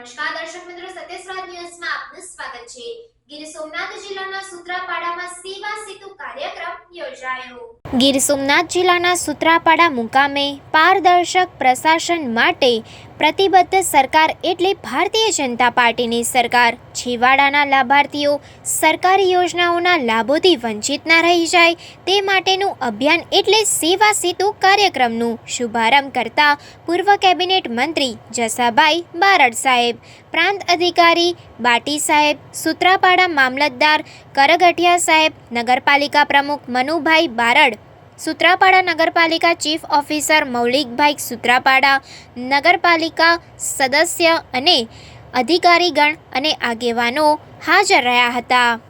નમસ્કાર, દર્શક મિત્રો. સત્યસ્વાદ ન્યૂઝમાં આપનું સ્વાગત છે. ગીર સોમનાથ જિલ્લાના સુત્રાપાડામાં સેવા સેતુ કાર્યક્રમ યોજાયો. ગીર સોમનાથ જિલ્લાના સુત્રાપાડા મુકામે પારદર્શક પ્રશાસન માટે પ્રતિબદ્ધ સરકાર એટલે ભારતીય જનતા પાર્ટીની સરકાર. છેવાડાના લાભાર્થીઓ સરકારી યોજનાઓના લાભોથી વંચિત ના રહી જાય. તે માટેનું અભિયાન એટલે સેવા સેતુ કાર્યક્રમનું શુભારંભ કરતા પૂર્વ કેબિનેટ મંત્રી જસાભાઈ બારડ સાહેબ, પ્રાંત અધિકારી બાટી સાહેબ, સૂત્રાપાડા મામલતદાર કરગઠિયા સાહેબ, નગરપાલિકા પ્રમુખ મનુભાઈ બારડ સૂત્રાપાડા નગરપાલિકા ચીફ ઓફિસર મૌલિકભાઈ સુત્રાપાડા, નગરપાલિકા સદસ્ય અને અધિકારીગણ અને આગેવાનો હાજર રહ્યા હતા.